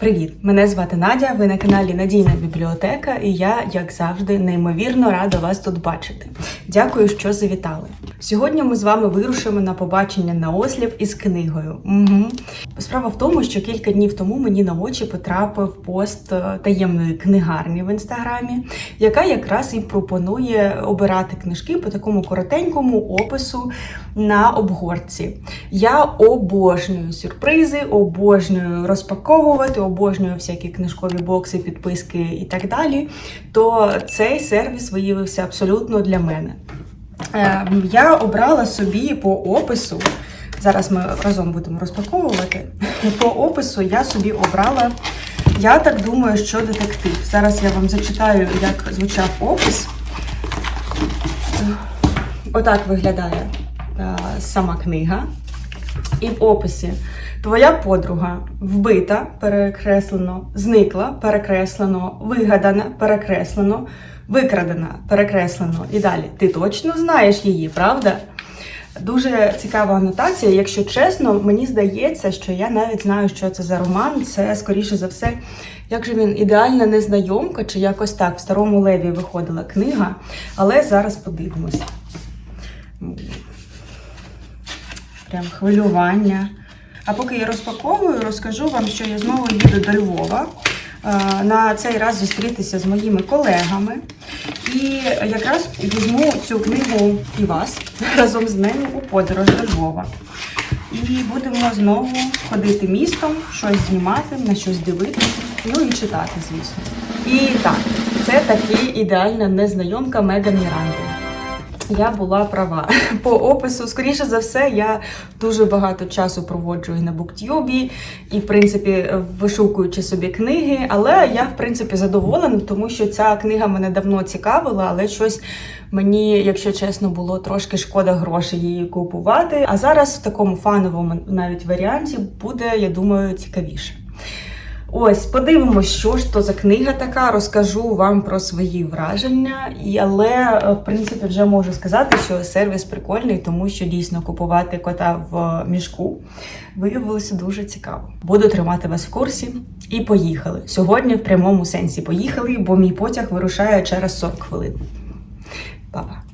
Привіт! Мене звати Надя. Ви на каналі Надійна бібліотека, і я, як завжди, неймовірно рада вас тут бачити. Дякую, що завітали. Сьогодні ми з вами вирушимо на побачення на осліп із книгою. Угу. Справа в тому, що кілька днів тому мені на очі потрапив пост е, таємної книгарні в інстаграмі, яка якраз і пропонує обирати книжки по такому коротенькому опису на обгорці. Я обожнюю сюрпризи, обожнюю розпаковувати, обожнюю всякі книжкові бокси, підписки і так далі. То цей сервіс виявився абсолютно для мене. Е, Я обрала собі по опису. Зараз ми разом будемо розпаковувати. По опису я собі обрала, я так думаю, що детектив. Зараз я вам зачитаю, як звучав опис. Отак виглядає е, сама книга. І в описі твоя подруга вбита, перекреслено, зникла, перекреслено, вигадана, перекреслено, викрадена, перекреслено. І далі. Ти точно знаєш її, правда? Дуже цікава анотація. Якщо чесно, мені здається, що я навіть знаю, що це за роман. Це, скоріше за все, як же він ідеальна незнайомка, чи якось так. В старому леві виходила книга, але зараз подивимось. Прям хвилювання. А поки я розпаковую, розкажу вам, що я знову їду до Львова. е, На цей раз зустрітися з моїми колегами. І якраз візьму цю книгу і вас разом з нею у подорож до Львова. І будемо знову ходити містом, щось знімати, на щось дивитися, ну і читати, звісно. І так, це таки ідеальна незнайомка Меган Міранди. Я була права. По опису, скоріше за все, я дуже багато часу проводжу і на буктюбі, і, в принципі, вишукуючи собі книги. Але я, в принципі, задоволена, тому що ця книга мене давно цікавила, але щось мені, якщо чесно, було трошки шкода грошей її купувати. А зараз в такому фановому навіть варіанті буде, я думаю, цікавіше. Ось, подивимось, що ж то за книга така. Розкажу вам про свої враження. І, але, е, в принципі, вже можу сказати, що сервіс прикольний, тому що дійсно купувати кота в мішку виявилося дуже цікаво. Буду тримати вас в курсі. І поїхали. Сьогодні в прямому сенсі поїхали, бо мій потяг вирушає через 40 хвилин. Па-па.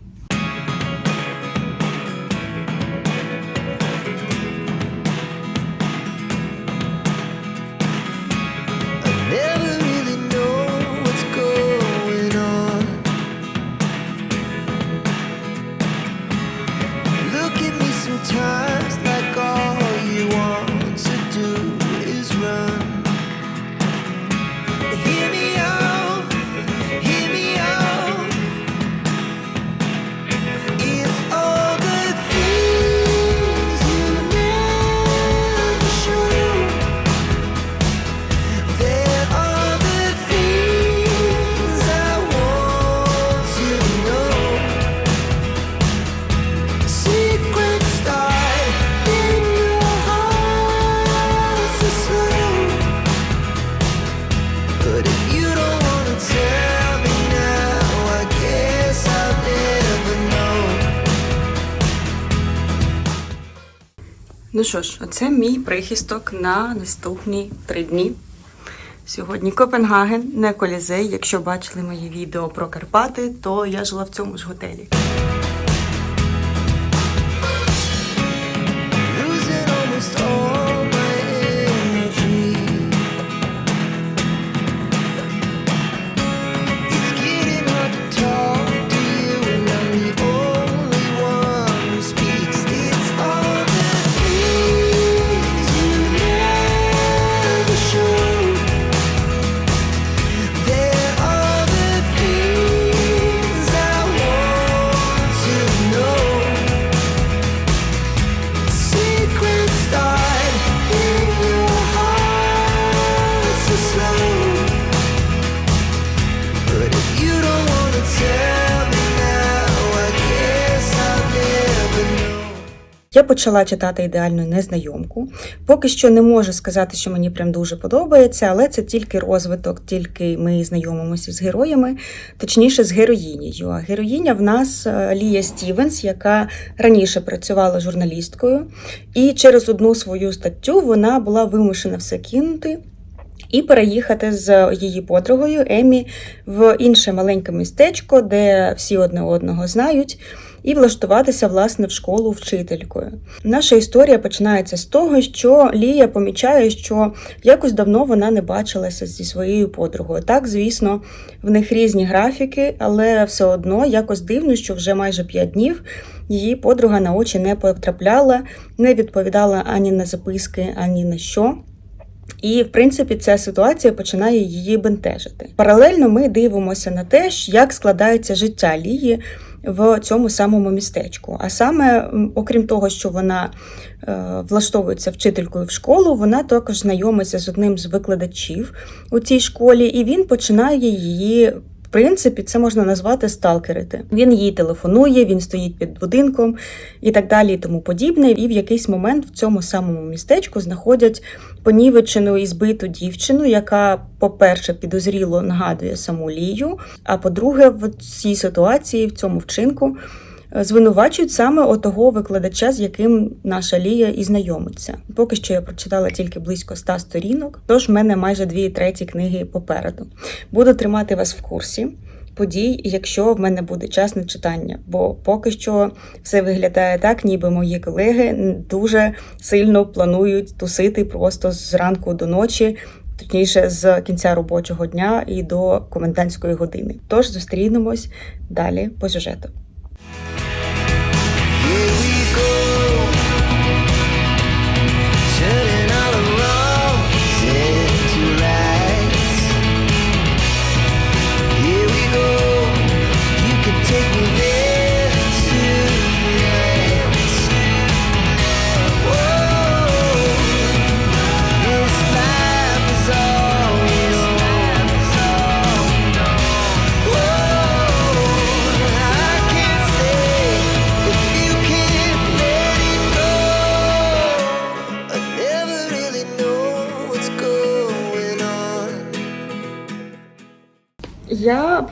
Ну що ж, оце мій прихисток на наступні три дні. Сьогодні Копенгаген, не Колізей. Якщо бачили моє відео про Карпати, то я жила в цьому ж готелі. Я почала читати ідеальну незнайомку. Поки що не можу сказати, що мені прям дуже подобається, але це тільки розвиток, тільки ми знайомимося з героями, точніше з героїнею. А героїня в нас е, Лія Стівенс, яка раніше працювала журналісткою, і через одну свою статтю вона була вимушена все кинути і переїхати з її подругою Емі в інше маленьке містечко, де всі одне одного знають, і влаштуватися власне в школу вчителькою. Наша історія починається з того, що Лія помічає, що якось давно вона не бачилася зі своєю подругою. Так, звісно, в них різні графіки, але все одно якось дивно, що вже майже 5 днів її подруга на очі не потрапляла, не відповідала ані на записки, ані на що. І, в принципі, ця ситуація починає її бентежити. Паралельно ми дивимося на те, як складається життя Лії в цьому самому містечку. А саме, окрім того, що вона е, влаштовується вчителькою в школу, вона також знайомиться з одним з викладачів у цій школі, і він починає її. Принципі, це можна назвати сталкерити. Він їй телефонує, він стоїть під будинком і так далі, і тому подібне. І в якийсь момент в цьому самому містечку знаходять понівечену і збиту дівчину, яка, по-перше, підозріло нагадує саму Лію. А по-друге, в цій ситуації, в цьому вчинку, звинувачують саме отого викладача, з яким наша Лія і знайомиться. Поки що я прочитала тільки близько ста сторінок, тож в мене майже дві треті книги попереду. Буду тримати вас в курсі. Подій, якщо в мене буде час на читання, бо поки що все виглядає так, ніби мої колеги дуже сильно планують тусити просто з ранку до ночі, точніше з кінця робочого дня і до комендантської години. Тож зустрінемось далі по сюжету.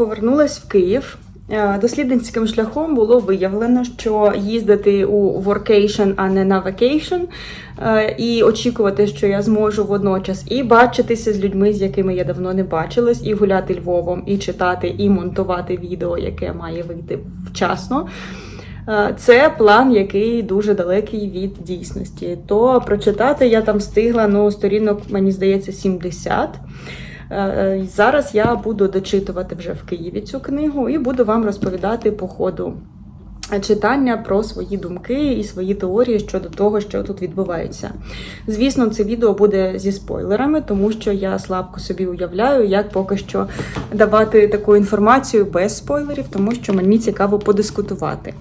Я повернулась в Київ. Е, Дослідницьким шляхом було виявлено, що їздити у воркейшн, а не на вакейшн, і очікувати, що я зможу водночас і бачитися з людьми, з якими я давно не бачилась, і гуляти Львовом, і читати, і монтувати відео, яке має вийти вчасно. Е, Це план, який дуже далекий від дійсності. То прочитати я там встигла ну, сторінок, мені здається, 70. Е, е, Зараз я буду дочитувати вже в Києві цю книгу і буду вам розповідати по ходу читання про свої думки і свої теорії щодо того, що тут відбувається. Звісно, це відео буде зі спойлерами, тому що я слабко собі уявляю, як поки що давати таку інформацію без спойлерів, тому що мені цікаво подискутувати.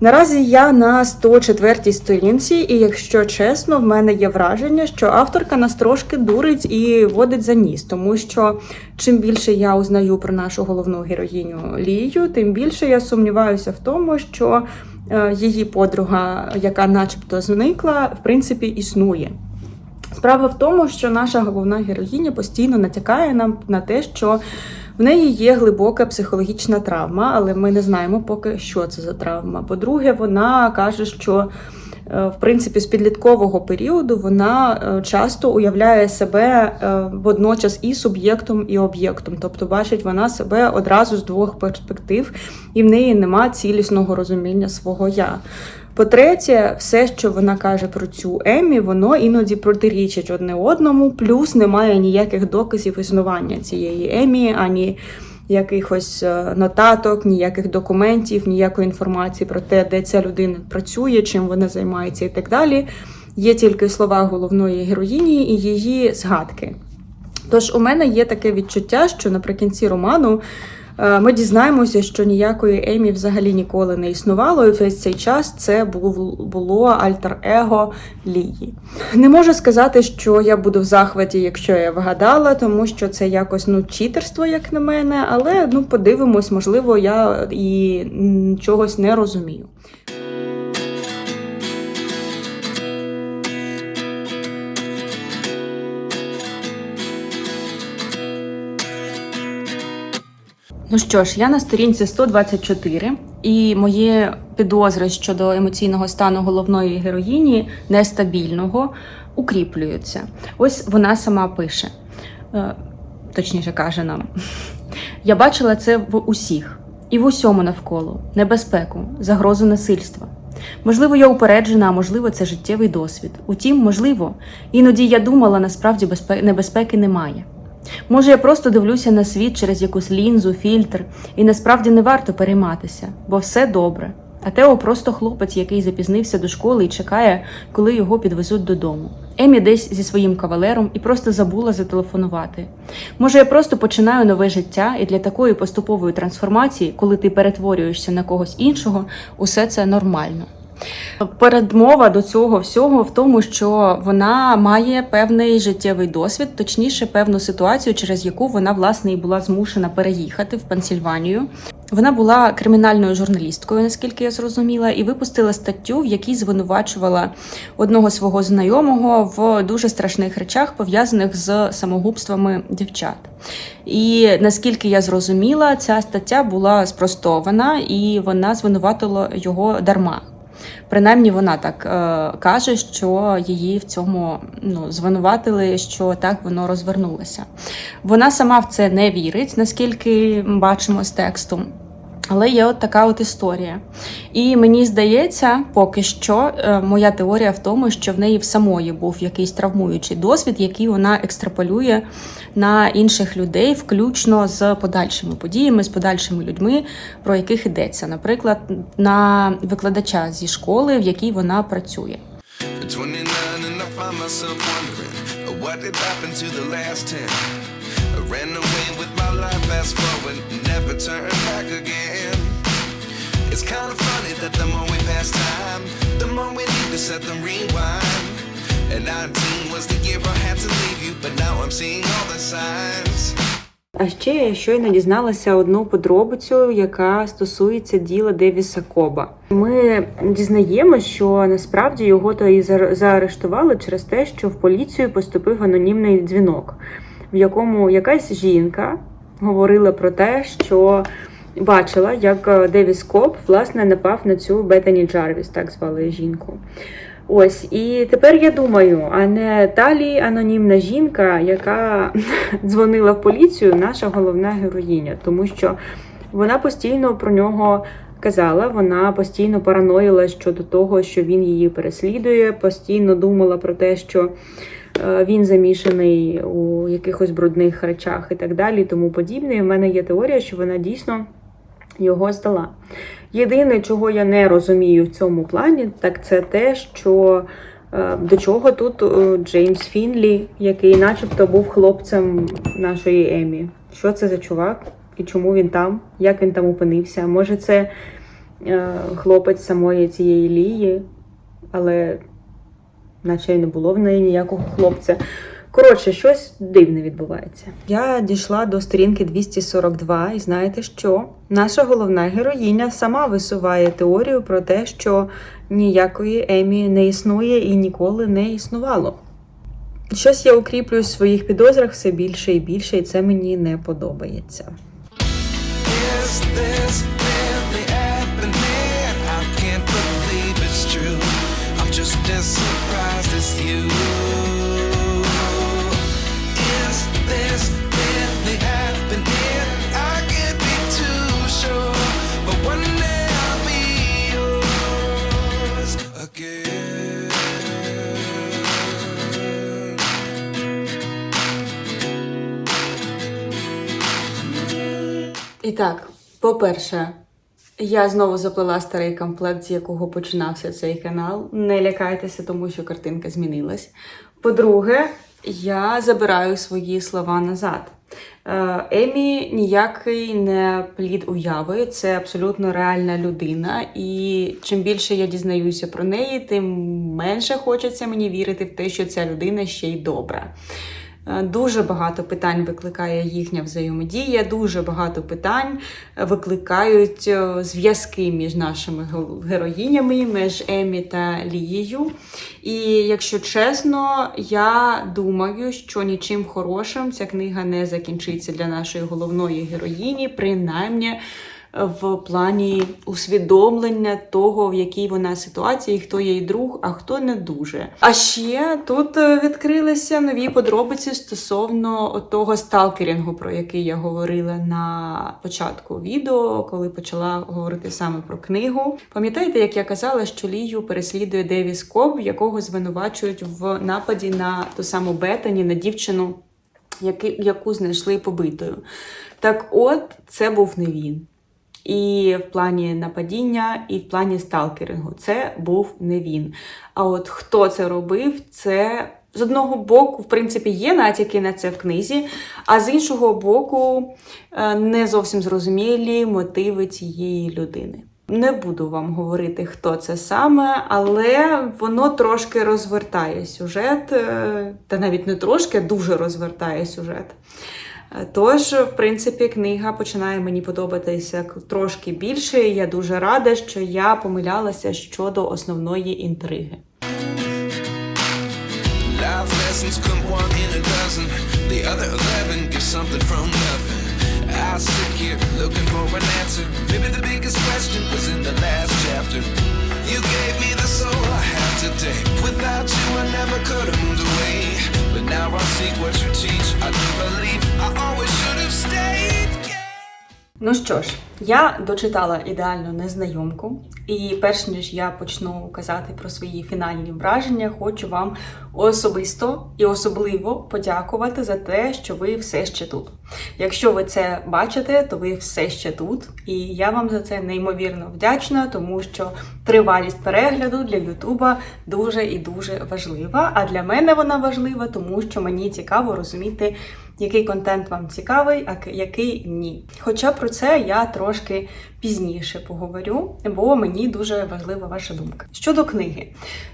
Наразі я на 104 сторінці, і якщо чесно, в мене є враження, що авторка нас трошки дурить і водить за ніс, тому що чим більше я узнаю про нашу головну героїню Лію, тим більше я сумніваюся в тому, що е, її подруга, яка начебто зникла, в принципі існує. Справа в тому, що наша головна героїня постійно натякає нам на те, що в неї є глибока психологічна травма, але ми не знаємо поки що це за травма. По-друге, вона каже, що е, в принципі з підліткового періоду вона е, часто уявляє себе е, водночас і суб'єктом, і об'єктом. Тобто бачить вона себе одразу з двох перспектив, і в неї нема цілісного розуміння свого я. По-третє, все, що вона каже про цю Емі, воно іноді протирічить одне одному, плюс немає ніяких доказів існування цієї Емі, ані якихось е, нотаток, ніяких документів, ніякої інформації про те, де ця людина працює, чим вона займається і так далі. Є тільки слова головної героїні і її згадки. Тож у мене є таке відчуття, що наприкінці роману ми дізнаємося, що ніякої Емі взагалі ніколи не існувало, і весь цей час це був, було альтер-его Лії. Не можу сказати, що я буду в захваті, якщо я вгадала, тому що це якось ну читерство, як на мене, але ну подивимось, можливо, я і чогось не розумію. Ну що ж, я на сторінці 124, і мої підозри щодо емоційного стану головної героїні нестабільного укріплюються. Ось вона сама пише: е, точніше каже нам. Я бачила це в усіх і в усьому навколо небезпеку, загрозу насильства. Можливо, я упереджена, а можливо, це життєвий досвід. Утім, можливо, іноді я думала, насправді безпе- небезпеки немає. Може, я просто дивлюся на світ через якусь лінзу, фільтр, і насправді не варто перейматися, бо все добре. А Тео просто хлопець, який запізнився до школи і чекає, коли його підвезуть додому. Емі десь зі своїм кавалером і просто забула зателефонувати. Може, я просто починаю нове життя, і для такої поступової трансформації, коли ти перетворюєшся на когось іншого, усе це нормально. Передмова до цього всього в тому, що вона має певний життєвий досвід, точніше, певну ситуацію, через яку вона власне і була змушена переїхати в Пенсільванію. Вона була кримінальною журналісткою, наскільки я зрозуміла, і випустила статтю, в якій звинувачувала одного свого знайомого в дуже страшних речах, пов'язаних з самогубствами дівчат. І наскільки я зрозуміла, ця стаття була спростована і вона звинуватила його дарма. Принаймні вона так е, каже, що її в цьому ну, звинуватили, що так воно розвернулося. Вона сама в це не вірить, наскільки бачимо з тексту. Але є от така от історія. І мені здається, поки що е, моя теорія в тому, що в неї в самої був якийсь травмуючий досвід, який вона екстраполює на інших людей, включно з подальшими подіями, з подальшими людьми, про яких йдеться, наприклад, на викладача зі школи, в якій вона працює. At 29 and I find myself wondering uh, what did happen to the last 10. I ran away with my life, fast forward, never turn back again. It's kind of funny that the more we pass time, the more we need to set them rewind. And 19 was the year I had to leave А ще я щойно дізналася одну подробицю, яка стосується діла Девіса Коба. Ми дізнаємося, що насправді його то і заарештували через те, що в поліцію поступив анонімний дзвінок, в якому якась жінка говорила про те, що бачила, як е, Девіс Коб власне напав на цю Бетані Джарвіс, так звали жінку. Ось, і тепер я думаю, а не та лі анонімна жінка, яка дзвонила в поліцію, наша головна героїня, тому що вона постійно про нього казала, вона постійно параноїла щодо того, що він її переслідує, постійно думала про те, що е, він замішаний у якихось брудних речах і так далі, тому подібне. І в мене є теорія, що вона дійсно його здала. Єдине, чого я не розумію в цьому плані, так це те, що е, до чого тут е, Джеймс Фінлі, який начебто був хлопцем нашої Емі. Що це за чувак? І чому він там? Як він там опинився? Може, це е, хлопець самої цієї лії, але наче й не було в неї ніякого хлопця. Коротше, щось дивне відбувається. Я дійшла до сторінки 242, і знаєте що? Наша головна героїня сама висуває теорію про те, що ніякої Емі не існує і ніколи не існувало. Щось я укріплюю в своїх підозрах все більше і більше, і це мені не подобається. Just as surprised as you. І так, по-перше, я знову заплела старий комплект, з якого починався цей канал. Не лякайтеся, тому що картинка змінилась. По-друге, я забираю свої слова назад. Е, Емі ніякий не плід уяви, це абсолютно реальна людина. І чим більше я дізнаюся про неї, тим менше хочеться мені вірити в те, що ця людина ще й добра. Е, Дуже багато питань викликає їхня взаємодія, дуже багато питань е, викликають е, зв'язки між нашими героїнями, між Емі та Лією. І якщо чесно, я думаю, що нічим хорошим ця книга не закінчиться для нашої головної героїні, принаймні. В плані усвідомлення того, в якій вона ситуації, хто їй друг, а хто не дуже. А ще тут е, відкрилися нові подробиці стосовно того сталкерінгу, про який я говорила на початку відео, коли почала говорити саме про книгу. Пам'ятаєте, як я казала, що Лію переслідує Девіс Коб, якого звинувачують в нападі на ту саму Бетані, на дівчину, яку знайшли побитою. Так от, це був не він. І в плані нападіння, і в плані сталкерингу. Це був не він. А от хто це робив, це з одного боку, в принципі, є натяки на це в книзі, а з іншого боку, е, не зовсім зрозумілі мотиви цієї людини. Не буду вам говорити, хто це саме, але воно трошки розвертає сюжет, е, та навіть не трошки, а дуже розвертає сюжет. Е, Тож, в принципі, книга починає мені подобатися трошки більше. Я дуже рада, що я помилялася щодо основної інтриги. You gave me the soul I have today. Without you, I never could have moved away. But now I see what you teach. I do believe I Ну що ж, я дочитала ідеальну незнайомку, і перш ніж я почну казати про свої фінальні враження, хочу вам особисто і особливо подякувати за те, що ви все ще тут. Якщо ви це бачите, то ви все ще тут, і я вам за це неймовірно вдячна, тому що тривалість перегляду для Ютуба дуже і дуже важлива. А для мене вона важлива, тому що мені цікаво розуміти який контент вам цікавий, а який ні. Хоча про це я трошки пізніше поговорю, бо мені дуже важлива ваша думка. Щодо книги,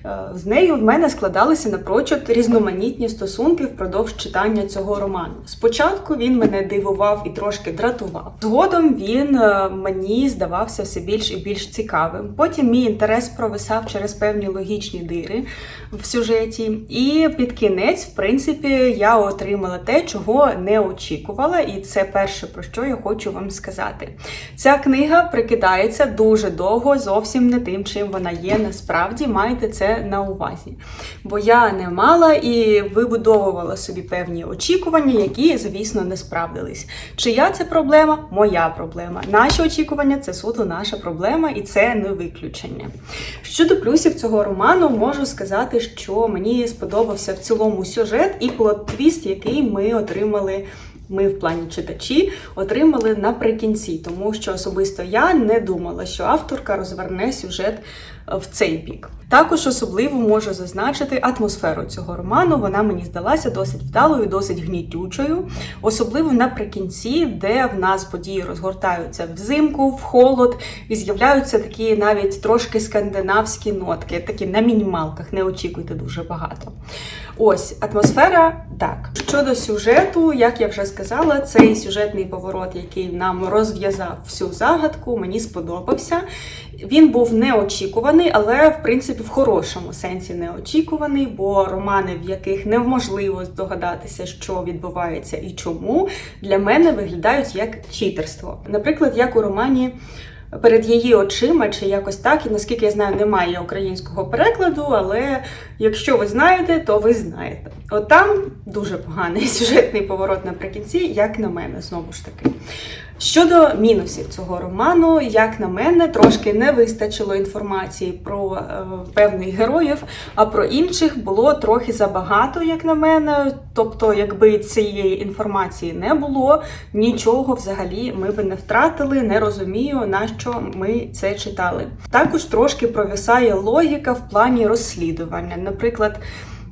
Е, з нею в мене складалися напрочуд різноманітні стосунки впродовж читання цього роману. Спочатку він мене дивував і трошки дратував. Згодом він е, мені здавався все більш і більш цікавим. Потім мій інтерес провисав через певні логічні дири в сюжеті. І під кінець, в принципі, я отримала те, чого не очікувала, і це перше про що я хочу вам сказати. Ця книга прикидається дуже довго, зовсім не тим, чим вона є насправді. Майте це на увазі. Бо я не мала і вибудовувала собі певні очікування, які, звісно, не справдились. Чия це проблема? Моя проблема. Наші очікування це суто наша проблема, і це не виключення. Щодо плюсів цього роману, можу сказати, що мені сподобався в цілому сюжет і плот-твіст, який ми отримали. Ми в плані читачі отримали наприкінці, тому що особисто я не думала, що авторка розверне сюжет в цей бік. Також особливо можу зазначити атмосферу цього роману. Вона мені здалася досить вдалою, досить гнітючою, особливо наприкінці, де в нас події розгортаються взимку, в холод, і з'являються такі навіть трошки скандинавські нотки, такі на мінімалках, не очікуйте дуже багато. Ось атмосфера так. Щодо сюжету, як я вже сказала, цей сюжетний поворот, який нам розв'язав всю загадку, мені сподобався. Він був неочікуваний, але в принципі в хорошому сенсі неочікуваний, бо романи, в яких неможливо здогадатися, що відбувається і чому, для мене виглядають як читерство. Наприклад, як у романі. Перед її очима, чи якось так, і наскільки я знаю, немає українського перекладу, але якщо ви знаєте, то ви знаєте. От там дуже поганий сюжетний поворот наприкінці, як на мене, знову ж таки. Щодо мінусів цього роману, як на мене, трошки не вистачило інформації про е, певних героїв, а про інших було трохи забагато, як на мене. Тобто, якби цієї інформації не було, нічого взагалі ми би не втратили, не розумію, на що ми це читали. Також трошки провисає логіка в плані розслідування. Наприклад.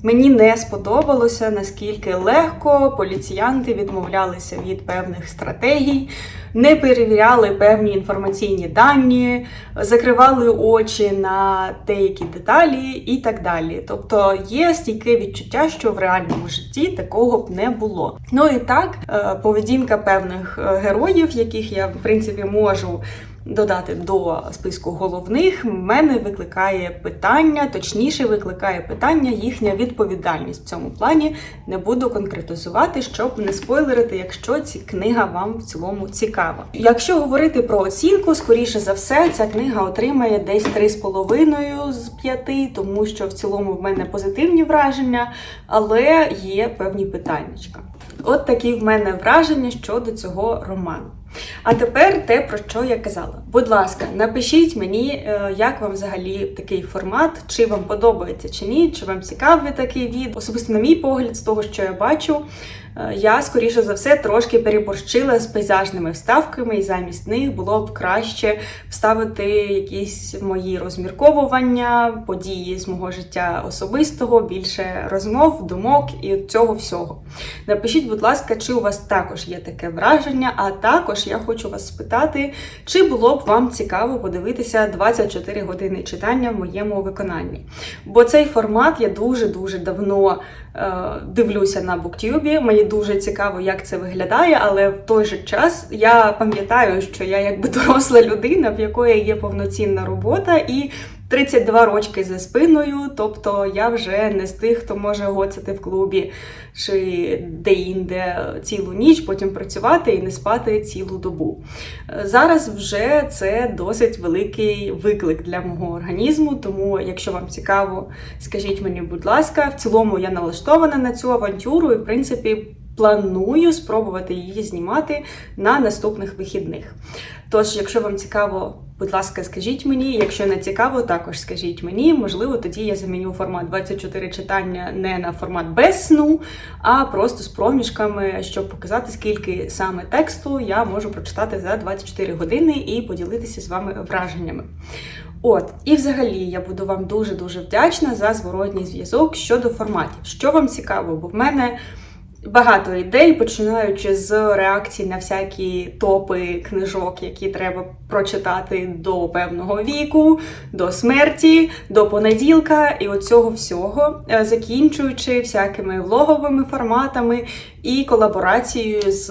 Мені не сподобалося, наскільки легко поліціянти відмовлялися від певних стратегій, не перевіряли певні інформаційні дані, закривали очі на деякі деталі і так далі. Тобто є стійке відчуття, що в реальному житті такого б не було. Ну і так, е, поведінка певних е, героїв, яких я в принципі можу додати до списку головних, мене викликає питання, точніше, викликає питання їхня відповідальність в цьому плані. Не буду конкретизувати, щоб не спойлерити, якщо ці книга вам в цілому цікава. Якщо говорити про оцінку, скоріше за все, ця книга отримає десь 3,5 з 5, тому що в цілому в мене позитивні враження, але є певні питаннячка. От такі в мене враження щодо цього роману. А тепер те, про що я казала. Будь ласка, напишіть мені, е, як вам взагалі такий формат, чи вам подобається чи ні, чи вам цікавий такий від. Особисто, на мій погляд, з того, що я бачу, я скоріше за все трошки переборщила з пейзажними вставками, і замість них було б краще вставити якісь мої розмірковування, події з мого життя особистого, більше розмов, думок і цього всього. Напишіть, будь ласка, чи у вас також є таке враження, а також я хочу вас спитати, чи було б вам цікаво подивитися 24 години читання в моєму виконанні. Бо цей формат я дуже-дуже давно е, дивлюся на буктюбі. Мені дуже цікаво, як це виглядає, але в той же час я пам'ятаю, що я якби доросла людина, в якої є повноцінна робота і. 32 рочки за спиною, тобто я вже не з тих, хто може гоцати в клубі чи де-інде цілу ніч, потім працювати і не спати цілу добу. Зараз вже це досить великий виклик для мого організму, тому якщо вам цікаво, скажіть мені, будь ласка, в цілому я налаштована на цю авантюру і, в принципі, планую спробувати її знімати на наступних вихідних. Тож, якщо вам цікаво, будь ласка, скажіть мені. Якщо не цікаво, також скажіть мені. Можливо, тоді я заміню формат 24 читання не на формат без сну, а просто з проміжками, щоб показати, скільки саме тексту я можу прочитати за 24 години і поділитися з вами враженнями. От, і взагалі я буду вам дуже дуже вдячна за зворотній зв'язок щодо форматів. Що вам цікаво, бо в мене багато ідей, починаючи з реакцій на всякі топи книжок, які треба прочитати до певного віку, до смерті, до понеділка і оцього всього, е, закінчуючи всякими влоговими форматами і колаборацією з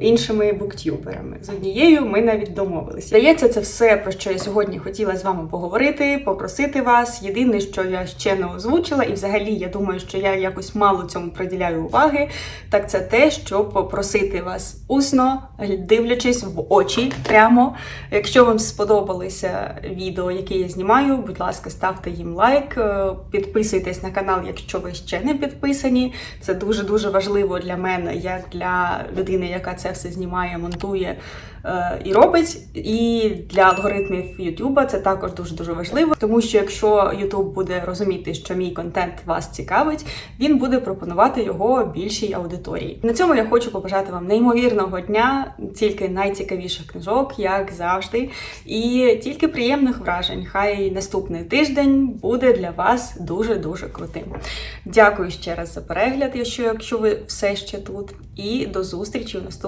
іншими буктюберами. З однією ми навіть домовилися. Здається, це все, про що я сьогодні хотіла з вами поговорити, попросити вас. Єдине, що я ще не озвучила, і взагалі я думаю, що я якось мало цьому приділяю уваги, так це те, щоб попросити вас усно, дивлячись в очі прямо. Якщо вам сподобалися відео, які я знімаю, будь ласка, ставте їм лайк, е, підписуйтесь на канал, якщо ви ще не підписані. Це дуже дуже важливо для мене, як для людини, яка це все знімає, монтує е, і робить. І для алгоритмів YouTube це також дуже дуже важливо, тому що якщо YouTube буде розуміти, що мій контент вас цікавить, він буде пропонувати його більшій аудиторії. На цьому я хочу побажати вам неймовірного дня, тільки найцікавіших книжок, як завжди, і тільки приємних вражень. Хай наступний тиждень буде для вас дуже дуже крутим. Дякую ще раз за перегляд, якщо, якщо ви все ще тут, і до зустрічі у